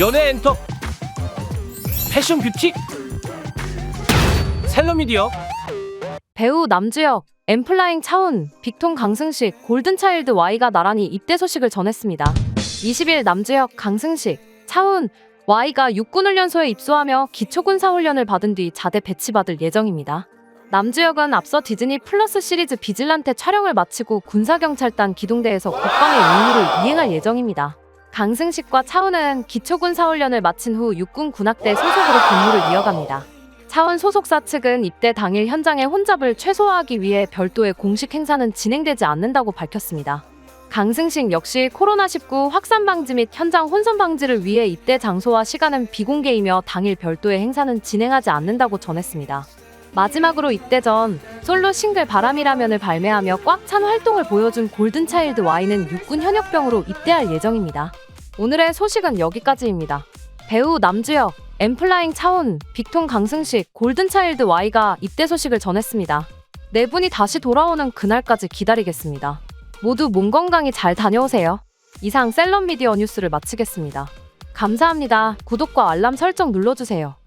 연애 엔터 패션 뷰티 셀러미디어 배우 남주혁, 엠플라잉 차훈, 빅톤 강승식, 골든차일드 Y가 나란히 입대 소식을 전했습니다. 20일 남주혁, 강승식, 차훈, Y가 육군훈련소에 입소하며 기초군사훈련을 받은 뒤 자대 배치받을 예정입니다. 남주혁은 앞서 디즈니 플러스 시리즈 비질란테 촬영을 마치고 군사경찰단 기동대에서 국방의 임무를 이행할 예정입니다. 강승식과 차훈은 기초군 사훈련을 마친 후 육군 군악대 소속으로 근무를 이어갑니다. 차원 소속사 측은 입대 당일 현장의 혼잡을 최소화하기 위해 별도의 공식 행사는 진행되지 않는다고 밝혔습니다. 강승식 역시 코로나19 확산 방지 및 현장 혼선 방지를 위해 입대 장소와 시간은 비공개이며 당일 별도의 행사는 진행하지 않는다고 전했습니다. 마지막으로 입대 전 솔로 싱글 바람이라면을 발매하며 꽉 찬 활동을 보여준 골든차일드 Y는 육군 현역병으로 입대할 예정입니다. 오늘의 소식은 여기까지입니다. 배우 남주혁, 엠플라잉 차훈, 빅톤 강승식, 골든차일드 Y가 입대 소식을 전했습니다. 네 분이 다시 돌아오는 그날까지 기다리겠습니다. 모두 몸 건강히 잘 다녀오세요. 이상 셀럽미디어 뉴스를 마치겠습니다. 감사합니다. 구독과 알람 설정 눌러주세요.